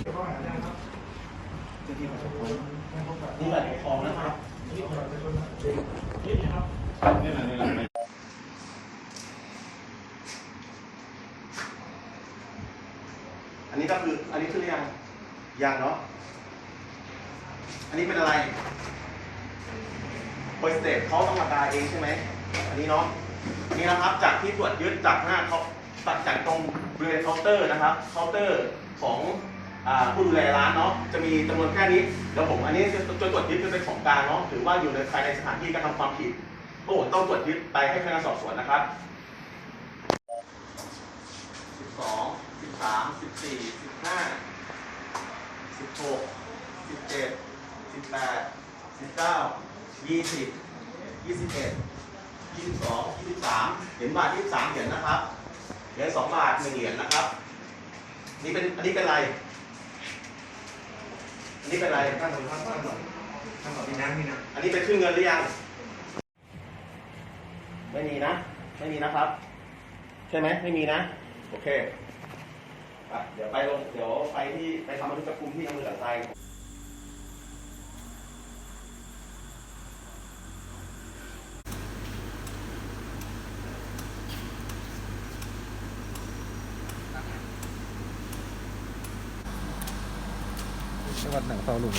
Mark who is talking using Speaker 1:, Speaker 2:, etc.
Speaker 1: นี่บัตรปกครองนี่บัตรปกครองนะครับนี่แหละนี่แหละอันนี้ก็คือ อันนี้คือยังยังเนาะ อันนี้เป็นอะไรโปรสเตทเขาต้องมาดาเองใช่ไหม อันนี้เนาะ นี่นะครับ จากที่ตรวจยึดจากหน้าเขาตัดจากตรงบริเวณเคาน์เตอร์นะครับ เคาน์เตอร์ของ ผู้ดูแลร้านเนาะจะมีจำนวนแค่นี้เดี๋ยวผมอันนี้จะตรวจยึดเป็นของกลางเนาะถือว่าอยู่ในภายในสถานที่กรทำความผิดโอ้ต้องตรวจยึดไปให้พนักงานสอบสวนนะครับสิบสองสิบสามสิบสี่สิบห้าสิบหกสิบเจ็ดสิบแปดสิบเก้ายี่สิบยี่สิบเอ็ดยี่สิบสองยี่สิบสามเหรียญบาทยี่สิบสามเหรียญนะครับเหรียญสองบาทหนึ่งเหรียญนะครับนี่เป็นอันนี้เป็นอะไร อันนี้เป็นอะไร
Speaker 2: ตั้งก่อนตั้งก่อนตั้งก่อนมีน้ำมีน้ำ
Speaker 1: อันนี้ไปขึ้นเงินหรือยัง ไม่มีนะ ไม่มีนะครับ ใช่ไหมไม่มีนะ โอเคอะเดี๋ยวไปลง เดี๋ยวไปที่ไปทำบันทึกจับกุมที่อำเภอสันทราย
Speaker 3: จังหวัดหนังเตาหลุง